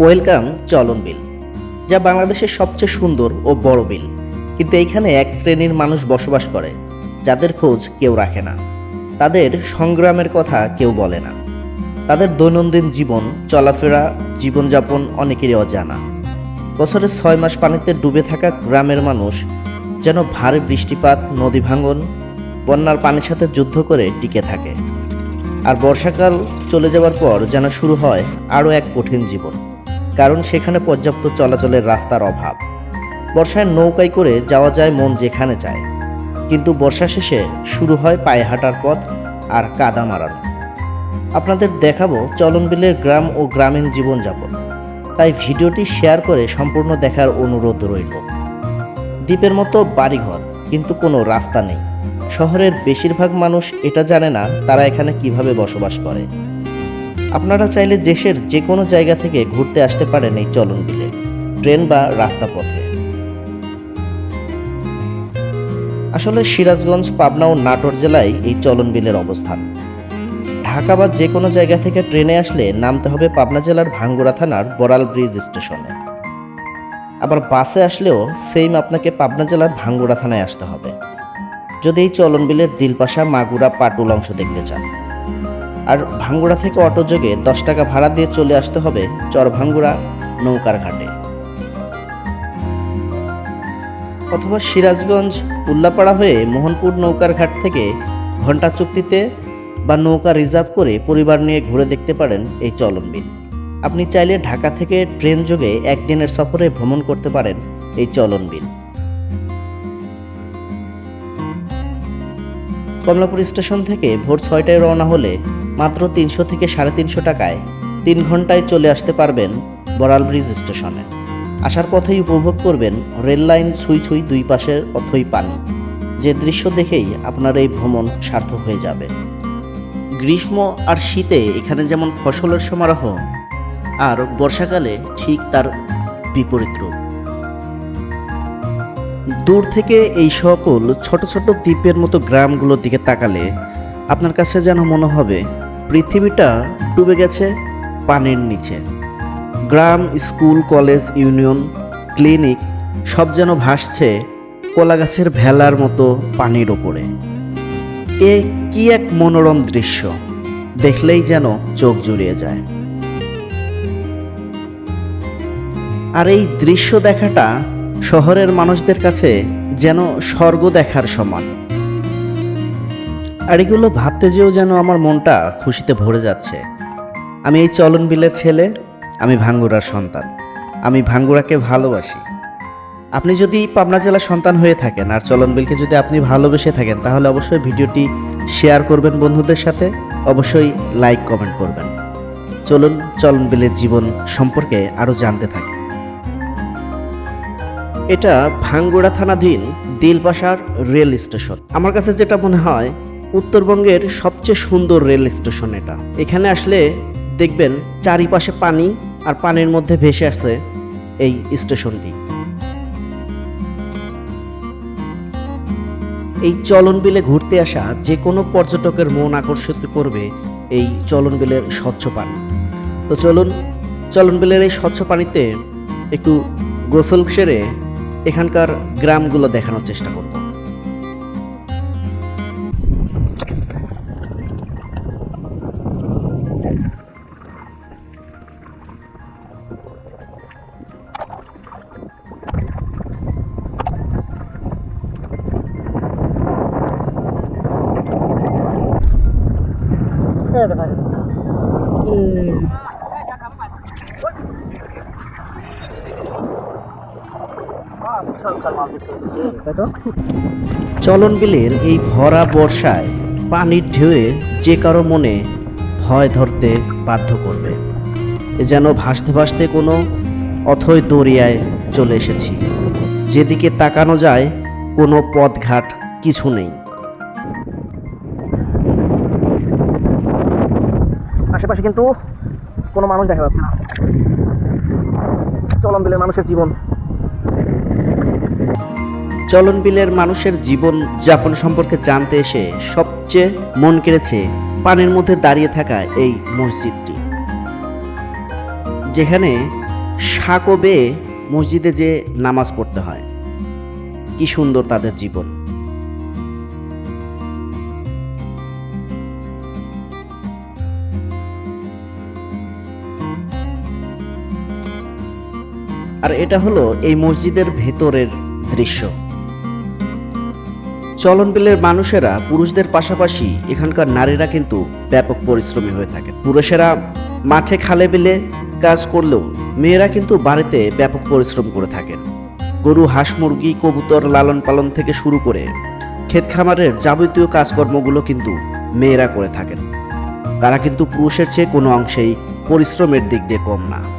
Welcome চলন বিল, যা বাংলাদেশের সবচেয়ে সুন্দর ও বড় বিল। কিন্তু এইখানে এক শ্রেণির মানুষ বসবাস করে, যাদের খোঁজ কেউ রাখে না। তাদের সংগ্রামের কথা কেউ বলে না। তাদের দৈনন্দিন জীবন, চলাফেরা, জীবনযাপন অনেকেরই অজানা। বছরের ছয় মাস পানিতে ডুবে থাকা গ্রামের মানুষ যেন ভারী বৃষ্টিপাত, নদী ভাঙন, বন্যার পানির সাথে যুদ্ধ করে টিকে থাকে। আর বর্ষাকাল চলে যাওয়ার পর যেন শুরু হয় আরও এক কঠিন জীবন। কারণ সেখানে পর্যাপ্ত চলাচলের রাস্তার অভাব। বর্ষায় নৌকায় করে যাওয়া যায় মন যেখানে চায়। কিন্তু বর্ষা শেষে শুরু হয় পায়ে হাঁটার পথ আর কাদা মারানো। আপনাদের দেখাবো চলনবিলের গ্রাম ও গ্রামীণ জীবনযাপন। তাই ভিডিওটি শেয়ার করে সম্পূর্ণ দেখার অনুরোধ রইল। দ্বীপের মতো বাড়িঘর, কিন্তু কোনো রাস্তা নেই। শহরের বেশিরভাগ মানুষ এটা জানে না তারা এখানে কীভাবে বসবাস করে। আপনারা চাইলে দেশের যে কোনো জায়গা থেকে ঘুরতে আসতে পারেন এই চলন বিলে, ট্রেন বা রাস্তা পথে আসলে সিরাজগঞ্জ, পাবনা ও নাটোর জেলায় এই চলন বিলের অবস্থান। ঢাকা বা যে কোনো জায়গা থেকে ট্রেনে আসলে নামতে হবে পাবনা জেলার ভাঙ্গুড়া থানার বড়াল ব্রিজ স্টেশনে। আবার বাসে আসলেও সেম আপনাকে পাবনা জেলার ভাঙ্গুড়া থানায় আসতে হবে। যদি এই চলন বিলের দিলপাশা, মাগুরা, পাটুল অংশ দেখতে চান। আর ভাঙ্গুড়া থেকে অটো যোগে দশ টাকা ভাড়া দিয়ে চলে আসতে হবে চর ভাঙ্গুড়া নৌকার ঘাটে অথবা সিরাজগঞ্জ উল্লাপাড়া হয়ে মোহনপুর নৌকার ঘাট থেকে ঘণ্টা চুক্তিতে বা নৌকা রিজার্ভ করে পরিবার নিয়ে ঘুরে দেখতে পারেন এই চলন বিল আপনি চাইলে ঢাকা থেকে ট্রেন যোগে একদিনের সফরে ভ্রমণ করতে পারেন এই চলন বিল কমলাপুর স্টেশন থেকে ভোর ছয়টায় রওনা হলে মাত্র তিনশো থেকে সাড়ে তিনশো টাকায় তিন ঘন্টায় চলে আসতে পারবেন বড়াল ব্রিজ স্টেশনে। আসার পথেই উপভোগ করবেন রেল লাইন ছুঁই ছুঁই দুই পাশের অথই পানি। যে দৃশ্য দেখেই আপনার এই ভ্রমণ সার্থক হয়ে যাবে। গ্রীষ্ম আর শীতে এখানে যেমন ফসলের সমারোহ, আর বর্ষাকালে ঠিক তার বিপরীত রূপ। দূর থেকে এই সকল ছোট ছোট দ্বীপের মতো গ্রামগুলোর দিকে তাকালে আপনার কাছে যেন মনে হবে পৃথিবীটা ডুবে গেছে পানির নিচে। গ্রাম, স্কুল, কলেজ, ইউনিয়ন, ক্লিনিক সব যেন ভাসছে কলা গাছের ভেলার মতো পানির ওপরে। এ কি এক মনোরম দৃশ্য, দেখলেই যেন চোখ জুড়িয়ে যায়। আর এই দৃশ্য দেখাটা শহরের মানুষদের কাছে যেন স্বর্গ দেখার সমান। আর এগুলো ভাবতে যেও যেন আমার মনটা খুশিতে ভরে যাচ্ছে। আমি এই চলন বিলের ছেলে, আমি ভাঙ্গুরার সন্তান। আমি ভাঙ্গুরাকে ভালোবাসি। আপনি যদি পাবনা জেলার সন্তান হয়ে থাকেন আর চলন বিলকে যদি আপনি ভালোবেসে থাকেন, তাহলে অবশ্যই ভিডিওটি শেয়ার করবেন বন্ধুদের সাথে। অবশ্যই লাইক, কমেন্ট করবেন। চলুন চলন বিলের জীবন সম্পর্কে আরও জানতে থাকি। এটা ভাঙ্গুড়া থানাধীন দিলপাশার রেল স্টেশন। আমার কাছে যেটা মনে হয় উত্তরবঙ্গের সবচেয়ে সুন্দর রেল স্টেশন এটা। এখানে আসলে দেখবেন চারিপাশে পানি আর পানির মধ্যে ভেসে আছে এই স্টেশনটি। এই চলন বিলে ঘুরতে আসা যে কোনো পর্যটকের মন আকর্ষিত করবে এই চলন বিলের স্বচ্ছ পানি। তো চলুন চলন বিলের এই স্বচ্ছ পানিতে একটু গোসল সেরে এখানকার গ্রামগুলো দেখানোর চেষ্টা করব। চলন বিলের এই ভরা বর্ষায় পানির ঢেউয়ে যে কারও মনে ভয় ধরতে বাধ্য করবে। এ যেন ভাসতে ভাসতে কোনো অথই দরিয়ায় চলে এসেছি। যেদিকে তাকানো যায়, কোনো পথঘাট কিছু নেই। আশেপাশে কিন্তু কোনো মানুষ দেখা যাচ্ছে না। চলন দিলে মানুষের জীবন। চলন বিলের মানুষের জীবন যাপন সম্পর্কে জানতে এসে সবচেয়ে মন কেড়েছে পানির মধ্যে দাঁড়িয়ে থাকা এই মসজিদটি। যেখানে সাঁকো বেয়ে মসজিদে যে নামাজ পড়তে হয়। কি সুন্দর তাদের জীবন। আর এটা হলো এই মসজিদের ভেতরের দৃশ্য। চলন বিলের মানুষেরা পুরুষদের পাশাপাশি এখানকার নারীরা কিন্তু ব্যাপক পরিশ্রমী হয়ে থাকে। পুরুষেরা মাঠে খালে বিলে কাজ করলেও মেয়েরা কিন্তু বাড়িতে ব্যাপক পরিশ্রম করে থাকেন। গরু, হাঁস, মুরগি, কবুতর লালন পালন থেকে শুরু করে ক্ষেত খামারের যাবতীয় কাজকর্মগুলো কিন্তু মেয়েরা করে থাকেন। তারা কিন্তু পুরুষের চেয়ে কোনো অংশেই পরিশ্রমের দিক দিয়ে কম না।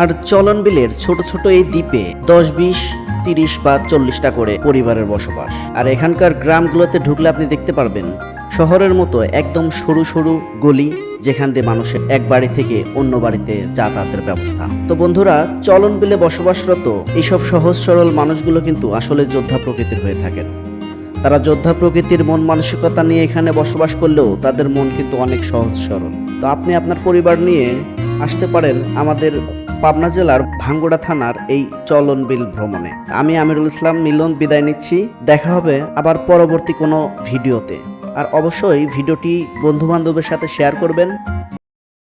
আর চলন বিলের ছোট ছোট এই দ্বীপে দশ, বিশ, তিরিশ বা চল্লিশটা করে পরিবারের বসবাস। আর এখানকার গ্রামগুলোতে ঢুকলে আপনি দেখতে পারবেন, শহরের মতো একদম সরু সরু গলি যেখান দিয়ে মানুষের এক বাড়ি থেকে অন্য বাড়িতে যাতায়াতের ব্যবস্থা। তো বন্ধুরা, চলন বিলে বসবাসরত এইসব সহজ সরল মানুষগুলো কিন্তু আসলে যোদ্ধা প্রকৃতির হয়ে থাকেন। তারা যোদ্ধা প্রকৃতির মন মানসিকতা নিয়ে এখানে বসবাস করলেও তাদের মন কিন্তু অনেক সহজ সরল। তো আপনি আপনার পরিবার নিয়ে আসতে পারেন আমাদের পাবনা জেলার ভাঙ্গুড়া থানার এই চলন বিল ভ্রমণে। আমি আমিরুল ইসলাম, মিলন, বিদায় নিচ্ছি। দেখা হবে আবার পরবর্তী কোনো ভিডিওতে। আর অবশ্যই ভিডিওটি বন্ধুবান্ধবের সাথে শেয়ার করবেন।